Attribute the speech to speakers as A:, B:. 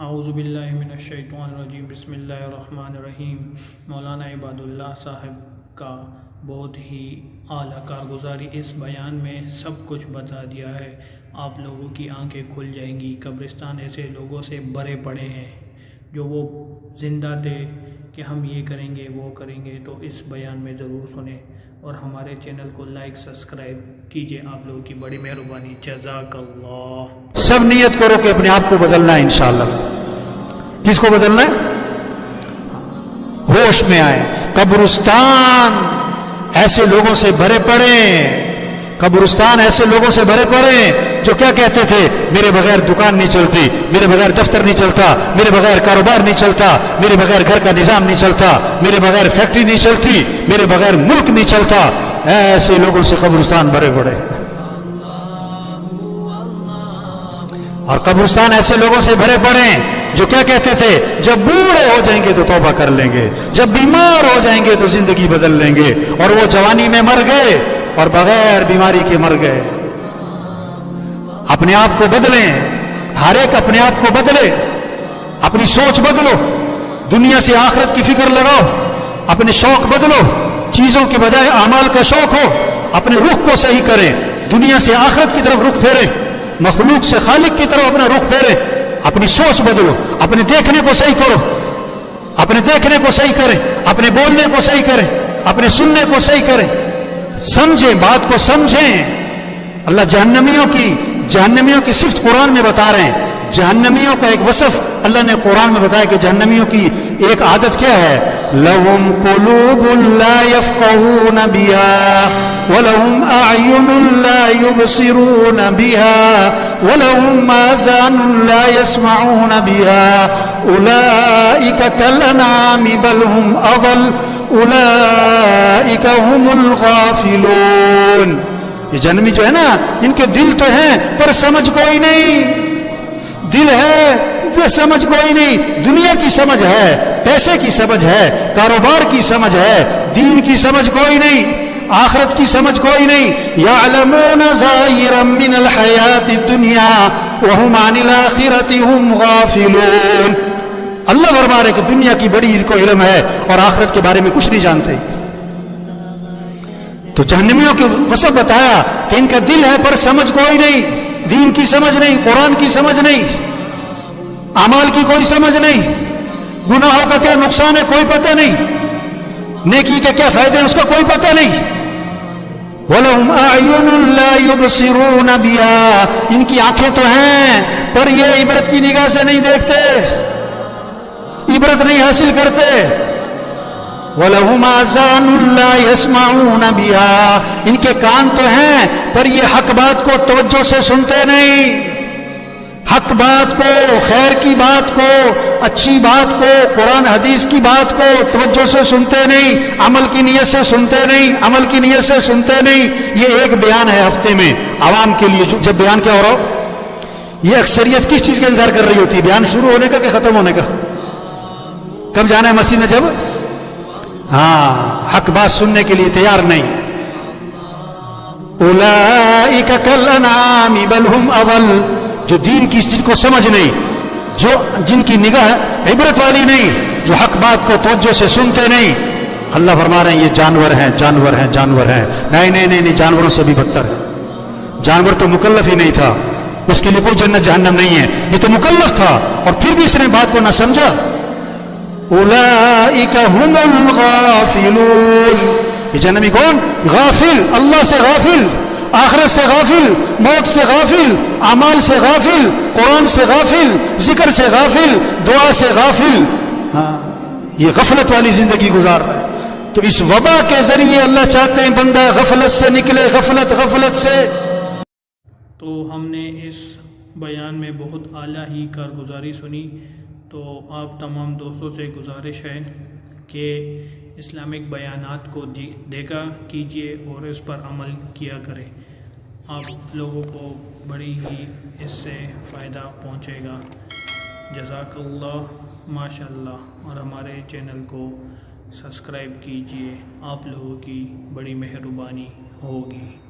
A: اعوذ باللہ من الشیطان الرجیم، بسم اللہ الرحمن الرحیم۔ مولانا عباد اللہ صاحب کا بہت ہی اعلیٰ کارگزاری اس بیان میں سب کچھ بتا دیا ہے۔ آپ لوگوں کی آنکھیں کھل جائیں گی، قبرستان ایسے لوگوں سے بھرے پڑے ہیں جو وہ زندہ تھے کہ ہم یہ کریں گے، وہ کریں گے۔ تو اس بیان میں ضرور سنیں۔ اور ہمارے چینل کو لائک، سبسکرائب کیجیے آپ لوگوں کی بڑی مہربانی۔ جزاک اللہ۔
B: سب نیت کرو کہ اپنے آپ کو بدلنا ہے، انشاءاللہ۔ کس کو بدلنا ہے؟ ہوش میں آئے۔ قبرستان ایسے لوگوں سے بھرے پڑے۔ قبرستان ایسے لوگوں سے بھرے پڑے جو کیا کہتے تھے، میرے بغیر دکان نہیں چلتی، میرے بغیر دفتر نہیں چلتا، میرے بغیر کاروبار نہیں چلتا، میرے بغیر گھر کا نظام نہیں چلتا، میرے بغیر فیکٹری نہیں چلتی، میرے بغیر ملک نہیں چلتا، ایسے لوگوں سے قبرستان بھرے پڑے اور قبرستان ایسے لوگوں سے بھرے پڑے جو کیا کہتے تھے، جب بوڑھے ہو جائیں گے تو توبہ کر لیں گے، جب بیمار ہو جائیں گے تو زندگی بدل لیں گے اور وہ جوانی میں مر گئے اور بغیر بیماری کے مر گئے۔ اپنے آپ کو بدلیں، ہر ایک اپنے آپ کو بدلے۔ اپنی سوچ بدلو، دنیا سے آخرت کی فکر لگاؤ۔ اپنے شوق بدلو، چیزوں کے بجائے اعمال کا شوق ہو۔ اپنے رخ کو صحیح کریں، دنیا سے آخرت کی طرف رخ پھیرے مخلوق سے خالق کی طرف اپنا رخ پھیرے اپنی سوچ بدلو، اپنے دیکھنے کو صحیح کرو۔ اپنے دیکھنے کو صحیح کرے اپنے بولنے کو صحیح کرے اپنے سننے کو صحیح کرے سمجھیں، بات کو سمجھیں۔ اللہ جہنمیوں کی جہنمیوں کی صفت قرآن میں بتا رہے ہیں۔ جہنمیوں کا ایک وصف اللہ نے قرآن میں بتایا کہ جہنمیوں کی ایک عادت کیا ہے؟ لَهُمْ قُلُوبٌ لَا يَفْقَهُونَ بِهَا وَلَهُمْ أَعْيُنٌ لَا يُبْصِرُونَ بِهَا وَلَهُمْ آذَانٌ لَا يَسْمَعُونَ بِهَا أُولَئِكَ كَالْأَنْعَامِ بَلْ هُمْ أَضَلُّ أُولَئِكَ هُمُ الْغَافِلُونَ۔ یہ جنمی جو ہے نا، ان کے دل تو ہیں، پر سمجھ کوئی نہیں۔ دل ہے تو سمجھ کوئی نہیں۔ دنیا کی سمجھ ہے، پیسے کی سمجھ ہے، کاروبار کی سمجھ ہے، دین کی سمجھ کوئی نہیں، آخرت کی سمجھ کوئی نہیں۔ یعلمون ظاہرا من الحیات الدنیا، وهم عن الاخرة هم غافلون۔ اللہ فرما رہے کہ دنیا کی بڑی ان کو علم ہے اور آخرت کے بارے میں کچھ نہیں جانتے۔ تو جہنمیوں کے وصف بتایا کہ ان کا دل ہے پر سمجھ کوئی نہیں، دین کی سمجھ نہیں، قرآن کی سمجھ نہیں، اعمال کی کوئی سمجھ نہیں، گناہوں کا کیا نقصان ہے کوئی پتہ نہیں، نیکی کے کیا فائدے ہیں اس کا کوئی پتہ نہیں۔ وَلَهُمْ أَعْيُنٌ لَا يُبْصِرُونَ بِهَا۔ ان کی آنکھیں تو ہیں، پر یہ عبرت کی نگاہ سے نہیں دیکھتے۔ عبرت نہیں حاصل کرتے۔ وَلَهُمْ آذَانٌ لَا يَسْمَعُونَ بِهَا۔ ان کے کان تو ہیں، پر یہ حق بات کو توجہ سے سنتے نہیں۔ حق بات کو، خیر کی بات کو، اچھی بات کو، قرآن حدیث کی بات کو توجہ سے سنتے نہیں، عمل کی نیت سے سنتے نہیں، عمل کی نیت سے سنتے نہیں۔ یہ ایک بیان ہے ہفتے میں، عوام کے لیے جب بیان کیا ہو رہا ہو، یہ اکثریت کس چیز کا انتظار کر رہی ہوتی ہے؟ بیان شروع ہونے کا کہ ختم ہونے کا؟ کب جانا ہے مسجد میں جب؟ ہاں حق بات سننے کے لیے تیار نہیں۔ اولئک کالانعام بل هم اضل۔ جو دین کی اس چیز کو سمجھ نہیں، جو جن کی نگاہ عبرت والی نہیں، جو حق بات کو توجہ سے سنتے نہیں۔ اللہ فرما رہے ہیں، یہ جانور ہیں جانور ہیں جانور ہیں۔ نہیں نہیں نہیں، جانوروں سے بھی بدتر ہے۔ جانور تو مکلف ہی نہیں تھا۔ اس کے لیے کوئی جنت جہنم نہیں ہے۔ یہ تو مکلف تھا۔ اور پھر بھی اس نے بات کو نہ سمجھا۔ اولئک هم الغافلون. یہ جہنمی کون؟ غافل، اللہ سے غافل، آخرت سے غافل، موت سے غافل، اعمال سے غافل، قرآن سے غافل، ذکر سے غافل، دعا سے غافل۔ ہاں یہ غفلت والی زندگی گزار رہا ہے۔ تو اس وبا کے ذریعے اللہ چاہتے ہیں بندہ غفلت سے نکلے، غفلت غفلت سے۔
A: تو ہم نے اس بیان میں بہت اعلیٰ ہی کارگزاری سنی۔ تو آپ تمام دوستوں سے گزارش ہے کہ اسلامک بیانات کو دی- دیکھا کیجیے اور اس پر عمل کیا کریں آپ لوگوں کو بڑی ہی اس سے فائدہ پہنچے گا۔ جزاک اللہ ماشاء اللہ اور ہمارے چینل کو سبسکرائب کیجیے آپ لوگوں کی بڑی مہربانی ہوگی۔